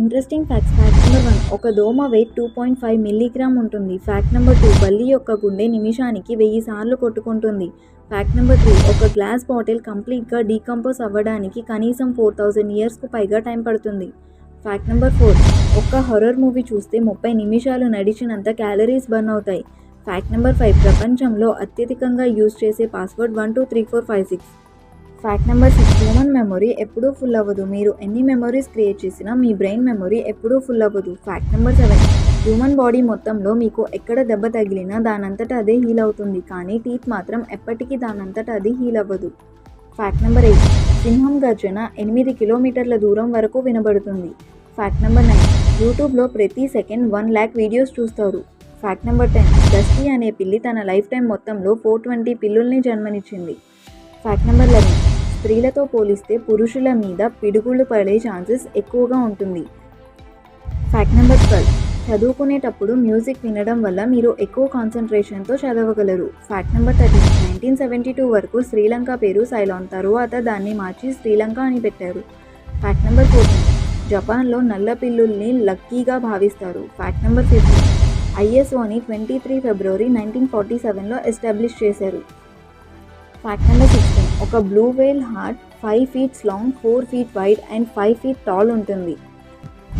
Interesting facts fact number one ఒక దోమ weight two point five milligram ఉంటుంది. Fact number two బల్లి యొక్క గుండె నిమిషానికి వెయ్యి సార్లు కొట్టుకుంటుంది. ఫ్యాక్ట్ నెంబర్ త్రీ ఒక గ్లాస్ బాటిల్ కంప్లీట్గా డీకంపోజ్ అవ్వడానికి కనీసం ఫోర్ థౌజండ్ ఇయర్స్కు పైగా టైం పడుతుంది. ఫ్యాక్ట్ నెంబర్ ఫోర్ ఒక్క హర్రర్ మూవీ చూస్తే ముప్పై నిమిషాలు నడిచినంత క్యాలరీస్ బర్న్ అవుతాయి. ఫ్యాక్ట్ నెంబర్ ఫైవ్ ప్రపంచంలో అత్యధికంగా యూజ్ చేసే password one two three four five six fact number six human memory ఎప్పుడూ ఫుల్ అవ్వదు. మీరు ఎన్ని మెమొరీస్ క్రియేట్ చేసినా మీ బ్రెయిన్ మెమొరీ ఎప్పుడూ ఫుల్ అవ్వదు. Fact number seven human body మొత్తంలో మీకు ఎక్కడ దెబ్బ తగిలినా దానంతట అదే హీల్ అవుతుంది. కానీ టీత్ మాత్రం ఎప్పటికీ దానంతట అది హీల్ అవ్వదు. ఫ్యాక్ట్ నెంబర్ ఎయిట్ సింహం గర్జన ఎనిమిది కిలోమీటర్ల దూరం వరకు వినబడుతుంది. ఫ్యాక్ట్ నెంబర్ నైన్ యూట్యూబ్లో ప్రతి సెకండ్ వన్ ల్యాక్ వీడియోస్ చూస్తారు. ఫ్యాక్ట్ నెంబర్ టెన్ డస్టీ అనే పిల్లి తన లైఫ్ టైం మొత్తంలో ఫోర్ ట్వంటీ పిల్లుల్ని జన్మనిచ్చింది. Fact number eleven. స్త్రీలతో పోలిస్తే పురుషుల మీద పిడుగులు పడే ఛాన్సెస్ ఎక్కువగా ఉంటుంది. Fact number twelve. చదువుకునేటప్పుడు మ్యూజిక్ వినడం వల్ల మీరు ఎక్కువ కాన్సన్ట్రేషన్తో చదవగలరు. Fact number thirteen. Nineteen seventy two వరకు శ్రీలంక పేరు సైలాన్. తరువాత దాన్ని మార్చి శ్రీలంక అని పెట్టారు. Fact number fourteen. జపాన్లో నల్ల పిల్లుల్ని లక్కీగా భావిస్తారు. Fact number fifteen. ఐఎస్ఓని twenty three February nineteen forty సెవెన్లో ఎస్టాబ్లిష్ చేశారు. ఫ్యాక్ట్ నెంబర్ సిక్స్టీన్ ఒక blue whale heart five feets long four feet wide and five feet tall ఉంటుంది.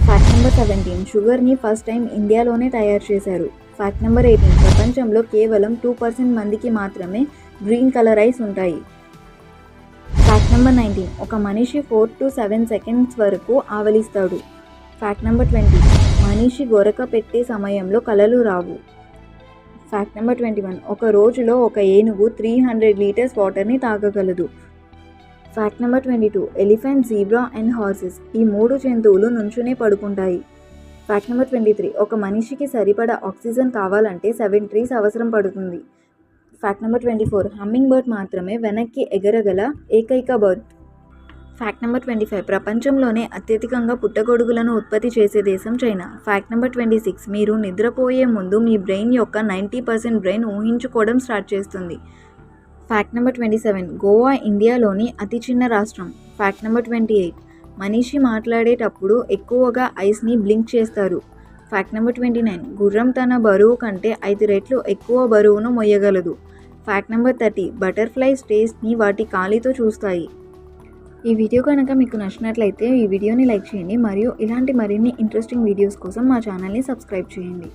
ఫ్యాక్ట్ నెంబర్ సెవెంటీన్ షుగర్ని ఫస్ట్ టైం ఇండియాలోనే తయారు చేశారు. ఫ్యాక్ట్ నెంబర్ ఎయిటీన్ ప్రపంచంలో కేవలం టూ పర్సెంట్ మందికి మాత్రమే గ్రీన్ కలర్ ఐస్ ఉంటాయి. ఫ్యాక్ట్ నెంబర్ నైన్టీన్ ఒక మనిషి ఫోర్ టు సెవెన్ సెకండ్స్ వరకు ఆవలిస్తాడు. ఫ్యాక్ట్ నెంబర్ ట్వంటీ మనిషి గొరక పెట్టే సమయంలో కలలు రావు. ఫ్యాక్ట్ నెంబర్ ట్వంటీ వన్ ఒక రోజులో ఒక ఏనుగు త్రీ హండ్రెడ్ లీటర్స్ వాటర్ని తాగగలదు. Fact number twenty two elephant zebra and horses ఈ మూడు జంతువులు నుంచునే పడుకుంటాయి. ఫ్యాక్ట్ నెంబర్ ట్వంటీ త్రీ ఒక మనిషికి సరిపడా ఆక్సిజన్ కావాలంటే సెవెన్ ట్రీస్ అవసరం పడుతుంది. Fact number twenty four humming bird మాత్రమే వెనక్కి ఎగరగల ఏకైక bird fact number twenty five. ప్రపంచంలోనే అత్యధికంగా పుట్టగొడుగులను ఉత్పత్తి చేసే దేశం China. Fact number twenty six. మీరు నిద్రపోయే ముందు మీ బ్రెయిన్ యొక్క నైంటీ పర్సెంట్ బ్రెయిన్ ఊహించుకోవడం స్టార్ట్ చేస్తుంది. Fact number twenty seven. Goa ఇండియాలోని అతి చిన్న రాష్ట్రం. Fact number twenty eight. మనిషి మాట్లాడేటప్పుడు ఎక్కువగా ఐస్ని బ్లింక్ చేస్తారు. Fact number twenty nine. గుర్రం తన బరువు కంటే ఐదు రెట్లు ఎక్కువ బరువును మొయ్యగలదు. Fact number thirty. బటర్ఫ్లైస్ టేస్ట్ని వాటి కాలితో చూస్తాయి. ఈ వీడియో కనుక మీకు నచ్చినట్లయితే ఈ వీడియోని లైక్ చేయండి మరియు ఇలాంటి మరిన్ని ఇంట్రెస్టింగ్ వీడియోస్ కోసం మా ఛానల్ని సబ్స్క్రైబ్ చేయండి.